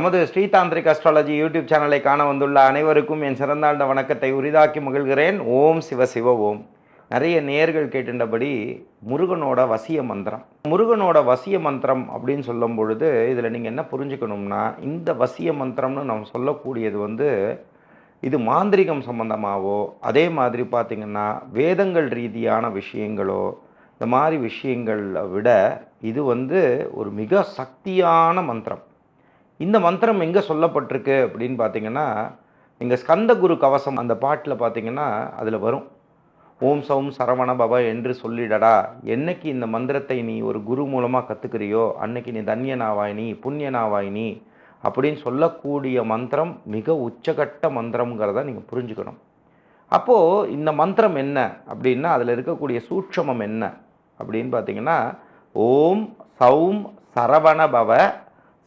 நமது Shri tantric astrology YouTube சேனலை காண வந்துள்ள அனைவருக்கும் என் சிறந்தாண்ட வணக்கத்தை உரிதாக்கி மகிழ்கிறேன். ஓம் சிவ சிவ ஓம். நிறைய நேர்கள் கேட்டுண்டபடி முருகனோட வசிய மந்திரம். முருகனோட வசிய மந்திரம் அப்படின்னு சொல்லும் பொழுது இதில் நீங்கள் என்ன புரிஞ்சுக்கணும்னா இந்த வசிய மந்திரம்னு நம்ம சொல்லக்கூடியது வந்து இது மாந்திரிகம் சம்மந்தமாகவோ அதே மாதிரி பார்த்திங்கன்னா வேதங்கள் ரீதியான விஷயங்களோ இந்த மாதிரி விஷயங்களை விட இது வந்து ஒரு மிக சக்தியான மந்திரம். இந்த மந்திரம் எங்கே சொல்லப்பட்டிருக்கு அப்படின்னு பார்த்தீங்கன்னா எங்கள் ஸ்கந்தகுரு கவசம் அந்த பாட்டில் பார்த்தீங்கன்னா அதில் வரும். ஓம் சௌம் சரவண பவ என்று சொல்லிடடா. என்னைக்கு இந்த மந்திரத்தை நீ ஒரு குரு மூலமாக கற்றுக்கிறியோ அன்னைக்கு நீ தன்யனாவாய் நீ புண்ணியனாவாய் நீ அப்படின்னு சொல்லக்கூடிய மந்திரம் மிக உச்சகட்ட மந்திரம்ங்கிறத நீங்கள் புரிஞ்சுக்கணும். அப்போது இந்த மந்திரம் என்ன அப்படின்னா அதில் இருக்கக்கூடிய சூட்சமம் என்ன அப்படின்னு பார்த்தீங்கன்னா ஓம் சௌம் சரவண பவ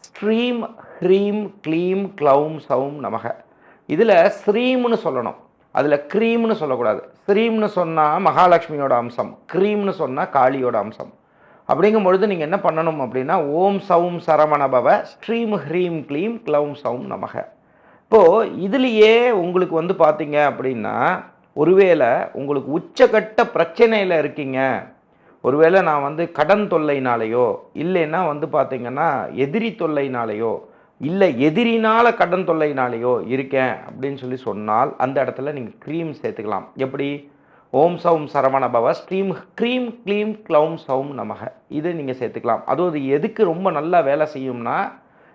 ஸ்ரீம் ஹ்ரீம் க்ளீம் க்ளௌம் சௌம் நமக. இதில் ஸ்ரீம்னு சொல்லணும். அதில் க்ரீம்னு சொல்லக்கூடாது. ஸ்ரீம்னு சொன்னால் மகாலட்சுமியோட அம்சம். க்ரீம்னு சொன்னால் காளியோட அம்சம். அப்படிங்கும் பொழுது நீங்கள் என்ன பண்ணணும் அப்படின்னா ஓம் சௌம் சரவணபவ ஸ்ட்ரீம் ஸ்ரீம் ஹ்ரீம் க்ளீம் க்ளௌம் சௌம் நமக. இப்போது இதுலேயே உங்களுக்கு வந்து பார்த்தீங்க அப்படின்னா ஒருவேளை உங்களுக்கு உச்சக்கட்ட பிரச்சனையில் இருக்கீங்க. ஒருவேளை நான் வந்து கடன் தொல்லைனாலேயோ இல்லைன்னா வந்து பார்த்தீங்கன்னா எதிரி தொல்லைனாலேயோ இல்லை எதிரினால் கடன் தொல்லைனாலேயோ இருக்கேன் அப்படின்னு சொல்லி சொன்னால் அந்த இடத்துல நீங்கள் க்ரீம் சேர்த்துக்கலாம். எப்படி? ஓம் சௌம் சரவண பவ ஸ்ட்ரீம் க்ரீம் க்ளீம் க்ளௌம் சௌம் நமக. இது நீங்கள் சேர்த்துக்கலாம். அதுவும் அது எதுக்கு ரொம்ப நல்லா வேலை செய்யும்னா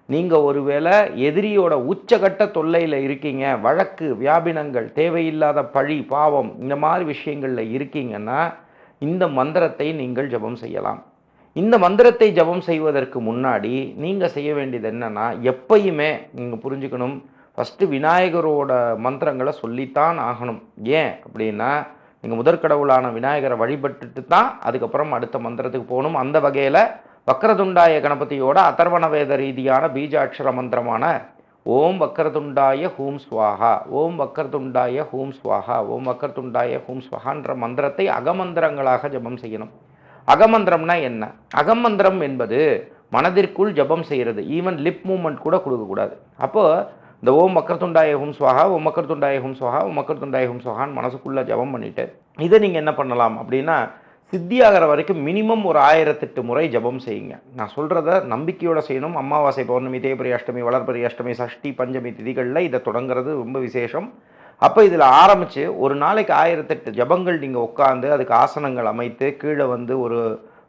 நீங்கள் ஒருவேளை எதிரியோட உச்சகட்ட தொல்லையில் இருக்கீங்க வழக்கு வியாபினங்கள் தேவையில்லாத பழி பாவம் இந்த மாதிரி விஷயங்களில் இருக்கீங்கன்னா இந்த மந்திரத்தை நீங்கள் ஜபம் செய்யலாம். இந்த மந்திரத்தை ஜபம் செய்வதற்கு முன்னாடி நீங்கள் செய்ய வேண்டியது என்னென்னா எப்பயுமே நீங்கள் புரிஞ்சுக்கணும். ஃபஸ்ட்டு விநாயகரோட மந்திரங்களை சொல்லித்தான் ஆகணும். ஏன் அப்படின்னா நீங்கள் முதற்கடவுளான விநாயகரை வழிபட்டுட்டு தான் அதுக்கப்புறம் அடுத்த மந்திரத்துக்கு போகணும். அந்த வகையில் வக்கரதுண்டாய கணபதியோட அதர்வண வேத ரீதியான பீஜாட்சர மந்திரமான ஓம் வக்கரதுண்டாய ஹூம் ஸ்வாஹா ஓம் வக்கரதுண்டாய ஹூம் ஸ்வாஹா ஓம் வக்கரதுண்டாய ஹூம் ஸ்வாஹான்ற மந்திரத்தை அகமந்திரங்களாக ஜபம் செய்யணும். அகமந்திரம்னா என்ன? அகமந்திரம் என்பது மனதிற்குள் ஜபம் செய்கிறது ஈவன் லிப் மூமெண்ட் கூட கொடுக்கக்கூடாது அப்போது இந்த ஓம் மக்கர்துண்டாய ஹும் சுவாகா ஓம் மக்கர்துண்டாய ஹும் சுவாகா ஓம் மக்கர்துண்டாய ஹும் சுவாகான்னு மனசுக்குள்ளே ஜபம் பண்ணிவிட்டு இதை நீங்கள் என்ன பண்ணலாம் அப்படின்னா சித்தியாகிற வரைக்கும் மினிமம் ஒரு ஆயிரத்தெட்டு முறை ஜபம் செய்யுங்க. நான் சொல்கிறத நம்பிக்கையோடு செய்யணும். அமாவாசை பௌர்ணமி தேய்பிரி அஷ்டமி வளர்பரி அஷ்டமி சஷ்டி பஞ்சமி திதிகளில் இதை தொடங்குறது ரொம்ப விசேஷம். அப்போ இதில் ஆரம்பித்து ஒரு நாளைக்கு ஆயிரத்தெட்டு ஜபங்கள் நீங்கள் உட்காந்து அதுக்கு ஆசனங்கள் அமைத்து கீழே வந்து ஒரு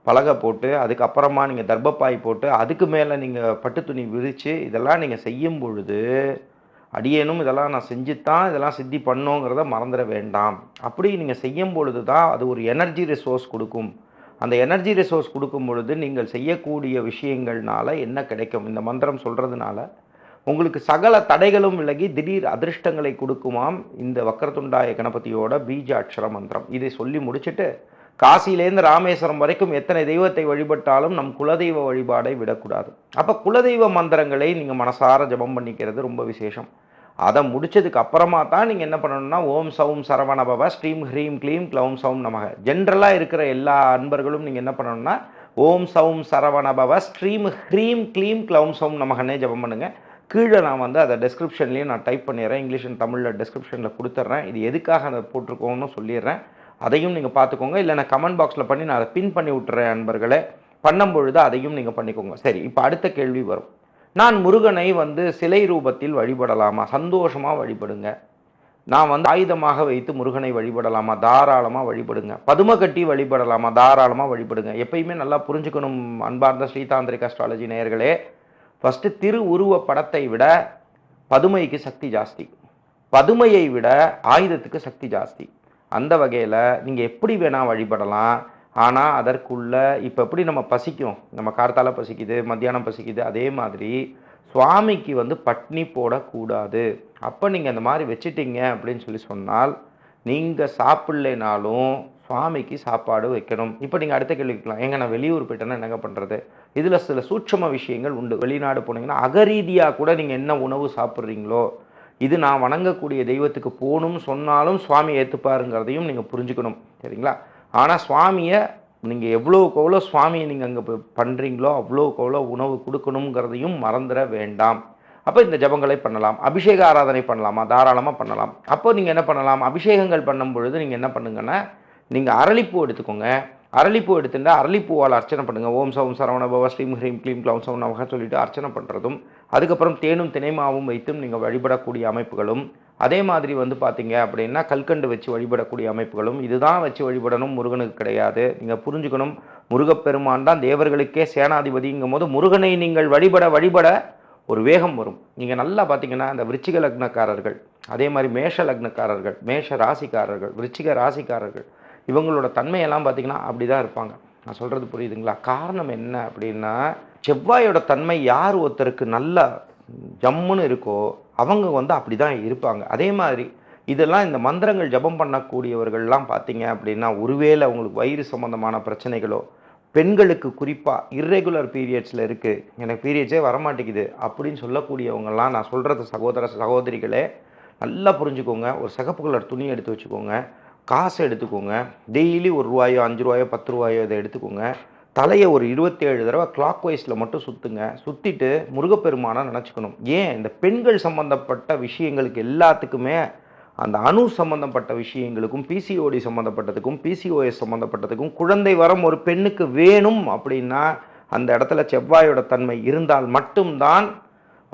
பலகை போட்டு அதுக்கப்புறமா நீங்கள் தர்ப்பப்பாய் போட்டு அதுக்கு மேலே நீங்கள் பட்டு துணி விரித்து இதெல்லாம் நீங்கள் செய்யும் பொழுது அடியேனும் இதெல்லாம் நான் செஞ்சுத்தான் இதெல்லாம் சித்தி பண்ணோங்கிறத மறந்துட வேண்டாம். அப்படி நீங்கள் செய்யும் பொழுது தான் அது ஒரு எனர்ஜி ரிசோர்ஸ் கொடுக்கும். அந்த எனர்ஜி ரிசோர்ஸ் கொடுக்கும் பொழுது நீங்கள் செய்யக்கூடிய விஷயங்கள்னால என்ன கிடைக்கும்? இந்த மந்திரம் சொல்கிறதுனால உங்களுக்கு சகல தடைகளும் விலகி திடீர் அதிர்ஷ்டங்களை கொடுக்குமாம் இந்த வக்கரத்துண்டாய கணபதியோட பீஜ அக்ஷர மந்திரம். இதை சொல்லி முடிச்சுட்டு காசியிலேருந்து ராமேஸ்வரம் வரைக்கும் எத்தனை தெய்வத்தை வழிபட்டாலும் நம் குலதெய்வ வழிபாடை விடக்கூடாது. அப்போ குலதெய்வ மந்திரங்களை நீங்கள் மனசார ஜபம் பண்ணிக்கிறது ரொம்ப விசேஷம். அதை முடித்ததுக்கு அப்புறமா தான் நீங்கள் என்ன பண்ணணும்னா ஓம் சவும் சரவணபவ ஸ்ரீம் ஹ்ரீம் க்ளீம் க்ளௌம் சவும் நமக. ஜென்ரலாக இருக்கிற எல்லா அன்பர்களும் நீங்கள் என்ன பண்ணணும்னா ஓம் சவும் சரவணபவ ஸ்ரீம் ஹ்ரீம் க்ளீம் க்ளௌம் சவும் நமகனே ஜபம் பண்ணுங்கள் கீழே நான் வந்து அதை டெஸ்கிரிப்ஷன்லேயும் நான் டைப் பண்ணிடுறேன். இங்கிலீஷ் அண்ட் தமிழில் டெஸ்கிரிப்ஷனில் கொடுத்துட்றேன். இது எதுக்காக அதை போட்டிருக்கோன்னு சொல்லிடுறேன். அதையும் நீங்கள் பார்த்துக்கோங்க. இல்லை நான் கமெண்ட் பாக்ஸில் பண்ணி நான் அதை பின் பண்ணி விட்டுறேன் அன்பர்களே பண்ணும் பொழுது அதையும் நீங்கள் பண்ணிக்கோங்க. சரி இப்போ அடுத்த கேள்வி வரும். நான் முருகனை வந்து சிலை ரூபத்தில் வழிபடலாமா? சந்தோஷமாக வழிபடுங்க. நான் வந்து ஆயுதமாக வைத்து முருகனை வழிபடலாமா? தாராளமாக வழிபடுங்க. பதும கட்டி வழிபடலாமா? தாராளமாக வழிபடுங்க. எப்பயுமே நல்லா புரிஞ்சுக்கணும் அன்பார்ந்த ஸ்ரீதாந்திரிக் அஸ்ட்ராலஜி நேயர்களே. ஃபஸ்ட்டு திரு உருவ படத்தை விட பதுமைக்கு சக்தி ஜாஸ்தி. பதுமையை விட ஆயுதத்துக்கு சக்தி ஜாஸ்தி. அந்த வகையில் நீங்கள் எப்படி வேணால் வழிபடலாம். ஆனால் அதற்குள்ள இப்போ எப்படி நம்ம பசிக்கும்? நம்ம கார்த்தால பசிக்குது மத்தியானம் பசிக்குது அதே மாதிரி சுவாமிக்கு வந்து பட்னி போடக்கூடாது. அப்போ நீங்கள் அந்த மாதிரி வச்சுட்டீங்க அப்படின்னு சொல்லி சொன்னால் நீங்கள் சாப்பிட்லைனாலும் சுவாமிக்கு சாப்பாடு வைக்கணும். இப்போ நீங்கள் அடுத்த கேள்வி கேட்கலாம். எங்க நான் வெளியூர் போயிட்டேன்னா என்னங்க பண்ணுறது இதில் சில சூட்சம விஷயங்கள் உண்டு. வெளிநாடு போனீங்கன்னா அகரீதியாக கூட நீங்கள் என்ன உணவு சாப்பிட்றீங்களோ இது நான் வணங்கக்கூடிய தெய்வத்துக்கு போகணும்னு சொன்னாலும் சுவாமி ஏற்றுப்பாருங்கிறதையும் நீங்கள் புரிஞ்சுக்கணும் சரிங்களா? ஆனால் சுவாமியை நீங்கள் எவ்வளோக்கு எவ்வளோ சுவாமியை நீங்கள் அங்கே பண்ணுறீங்களோ அவ்வளோக்கு எவ்வளோ உணவு கொடுக்கணுங்கிறதையும் மறந்துட வேண்டாம். அப்போ இந்த ஜபங்களை பண்ணலாம். அபிஷேக ஆராதனை பண்ணலாமா? தாராளமாக பண்ணலாம். அப்போ நீங்கள் என்ன பண்ணலாம்? அபிஷேகங்கள் பண்ணும் பொழுது நீங்கள் என்ன பண்ணுங்கன்னா நீங்கள் அரளிப்பூ எடுத்துக்கோங்க. அரளிப்பூ எடுத்துட்டா அரளிப்பூவால் அர்ச்சனை பண்ணுங்கள் ஓம் சவும் சரவண பவ ஸ்ரீம் ஹ்ரீம் க்ளீம் க்ளௌம் சௌம் நமக சொல்லிட்டு அர்ச்சனை பண்ணுறதும் அதுக்கப்புறம் தேனும் தினைமாவும் வைத்தும் நீங்கள் வழிபடக்கூடிய அமைப்புகளும் அதே மாதிரி வந்து பார்த்தீங்க அப்படின்னா கல்கண்டு வச்சு வழிபடக்கூடிய அமைப்புகளும் இதுதான் வச்சு வழிபடணும் முருகனுக்கு கிடையாது. நீங்கள் புரிஞ்சுக்கணும். முருகப்பெருமான் தான் தேவர்களுக்கே சேனாதிபதிங்கும் போது முருகனை நீங்கள் வழிபட வழிபட ஒரு வேகம் வரும். நீங்கள் நல்லா பார்த்தீங்கன்னா இந்த விருச்சிக லக்னக்காரர்கள் அதே மாதிரி மேஷ லக்னக்காரர்கள் மேஷ ராசிக்காரர்கள் விருச்சிக ராசிக்காரர்கள் இவங்களோட தன்மையெல்லாம் பார்த்தீங்கன்னா அப்படி தான் இருப்பாங்க. நான் சொல்கிறது புரியுதுங்களா? காரணம் என்ன அப்படின்னா செவ்வாயோட தன்மை யார் ஒருத்தருக்கு நல்லா ஜம்முன்னு இருக்கோ அவங்க வந்து அப்படி தான் இருப்பாங்க. அதே மாதிரி இதெல்லாம் இந்த மந்திரங்கள் ஜபம் பண்ணக்கூடியவர்கள்லாம் பார்த்தீங்க அப்படின்னா ஒருவேளை அவங்களுக்கு வயிறு சம்மந்தமான பிரச்சனைகளோ பெண்களுக்கு குறிப்பாக இர்ரெகுலர் பீரியட்ஸில் இருக்குது எனக்கு பீரியட்ஸே வரமாட்டேங்குது அப்படின்னு சொல்லக்கூடியவங்கெல்லாம் நான் சொல்கிறது சகோதர சகோதரிகளே நல்லா புரிஞ்சுக்கோங்க. ஒரு சகப்பு கலர் துணி எடுத்து வச்சுக்கோங்க. காசை எடுத்துக்கோங்க. டெய்லி ஒரு ரூபாயோ அஞ்சு ரூபாயோ பத்து ரூபாயோ இதை எடுத்துக்கோங்க. தலையை ஒரு இருபத்தேழு தடவை கிளாக் வைஸில் மட்டும் சுற்றுங்க சுற்றிட்டு முருகப்பெருமானை நினச்சிக்கணும். ஏன்? இந்த பெண்கள் சம்மந்தப்பட்ட விஷயங்களுக்கு எல்லாத்துக்குமே அந்த அணு சம்மந்தப்பட்ட விஷயங்களுக்கும் பிசிஓடி சம்மந்தப்பட்டதுக்கும் பிசிஓஎஸ் சம்மந்தப்பட்டதுக்கும் குழந்தை வரம் ஒரு பெண்ணுக்கு வேணும் அப்படின்னா அந்த இடத்துல செவ்வாயோட தன்மை இருந்தால் மட்டும்தான்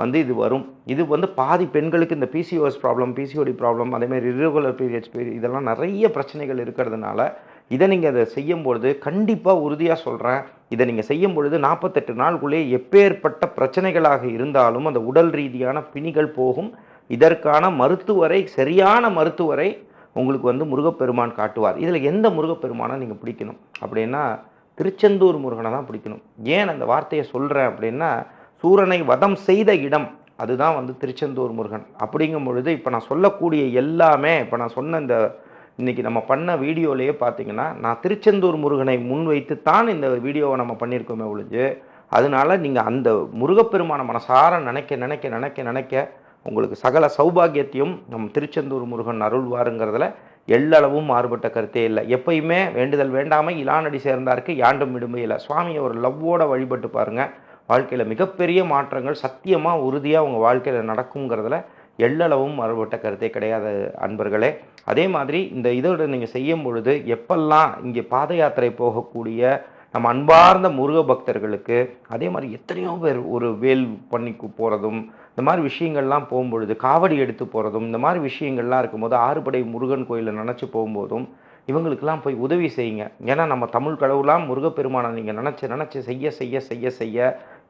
வந்து இது வரும். இது வந்து பாதி பெண்களுக்கு இந்த பிசிஓஎஸ் ப்ராப்ளம் பிசிஓடி ப்ராப்ளம் அதேமாதிரி irregular பீரியட்ஸ் பீரியட் இதெல்லாம் நிறைய பிரச்சனைகள் இருக்கிறதுனால இதை நீங்கள் அதை செய்யும் பொழுது கண்டிப்பாக உறுதியாக சொல்கிறேன் இதை நீங்கள் செய்யும் பொழுது நாற்பத்தெட்டு நாளுக்குள்ளே எப்பேற்பட்ட பிரச்சனைகளாக இருந்தாலும் அந்த உடல் ரீதியான பிணிகள் போகும். இதற்கான மருத்துவரை சரியான மருத்துவரை உங்களுக்கு வந்து முருகப்பெருமான் காட்டுவார். இதில் எந்த முருகப்பெருமானை நீங்கள் பிடிக்கணும்? அப்படின்னா திருச்செந்தூர் முருகனை தான் பிடிக்கணும். ஏன் அந்த வார்த்தையை சொல்கிறேன் அப்படின்னா சூரனை வதம் செய்த இடம். அதுதான் வந்து திருச்செந்தூர் முருகன். அப்படிங்கும் பொழுது இப்போ நான் சொல்லக்கூடிய எல்லாமே இப்போ நான் சொன்ன இந்த இன்றைக்கி நம்ம பண்ண வீடியோலேயே பார்த்தீங்கன்னா நான் திருச்செந்தூர் முருகனை முன்வைத்து தான் இந்த வீடியோவை நம்ம பண்ணியிருக்கோமே ஒழிஞ்சு அதனால நீங்கள் அந்த முருகப்பெருமான மனசார நினைக்க நினைக்க நினைக்க நினைக்க உங்களுக்கு சகல சௌபாகியத்தையும் நம் திருச்செந்தூர் முருகன் அருள்வாருங்கிறதுல எள்ளளவும் மாறுபட்ட கருத்தே இல்லை. எப்பயுமே வேண்டுதல் வேண்டாமை இலானடி சேர்ந்தாருக்கு யாண்டும் விடுமையில் சுவாமியை ஒரு லவ்வோட வழிபட்டு பாருங்கள் வாழ்க்கையில் மிகப்பெரிய மாற்றங்கள் சத்தியமாக உறுதியாக உங்கள் வாழ்க்கையில் நடக்குங்கிறதுல எள்ளளவும் மறுபட்ட கருத்தே கிடையாது அன்பர்களே. அதே மாதிரி இந்த இதோட நீங்கள் செய்யும் பொழுது எப்பெல்லாம் இங்கே பாத யாத்திரை போகக்கூடிய நம்ம அன்பார்ந்த முருக பக்தர்களுக்கு அதே மாதிரி எத்தனையோ பேர் ஒரு வேல் பண்ணி போகிறதும் இந்த மாதிரி விஷயங்கள்லாம் போகும்பொழுது காவடி எடுத்து போகிறதும் இந்த மாதிரி விஷயங்கள்லாம் இருக்கும்போது ஆறுபடை முருகன் கோயிலில் நினச்சி போகும்போதும் இவங்களுக்கெல்லாம் போய் உதவி செய்யுங்க. ஏன்னா நம்ம தமிழ் கடவுளாம் முருகப்பெருமானை நீங்கள் நினச்சி நினச்சி செய்ய செய்ய செய்ய செய்ய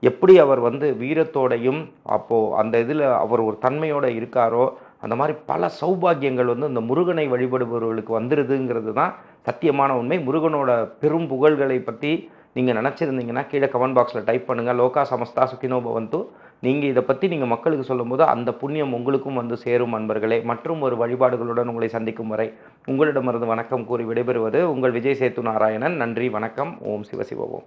எப்படி அவர் வந்து வீரத்தோடையும் அப்போது அந்த இதில் அவர் ஒரு தன்மையோடு இருக்காரோ அந்த மாதிரி பல சௌபாகியங்கள் வந்து இந்த முருகனை வழிபடுபவர்களுக்கு வந்துடுதுங்கிறது தான் சத்தியமான உண்மை. முருகனோட பெரும் புகழ்களை பற்றி நீங்கள் நினச்சிருந்தீங்கன்னா கீழே கமெண்ட் பாக்ஸில் டைப் பண்ணுங்கள் லோகா சமஸ்தா சுகினோ பவந்து. நீங்கள் இதை பற்றி நீங்கள் மக்களுக்கு சொல்லும்போது அந்த புண்ணியம் உங்களுக்கும் வந்து சேரும் அன்பர்களே. மற்றும் ஒரு வழிபாடுகளுடன் உங்களை சந்திக்கும் வரை உங்களிடமிருந்து வணக்கம் கூறி விடைபெறுவது உங்கள் விஜய் சேத்து நாராயணன். நன்றி வணக்கம். ஓம் சிவசிவோம்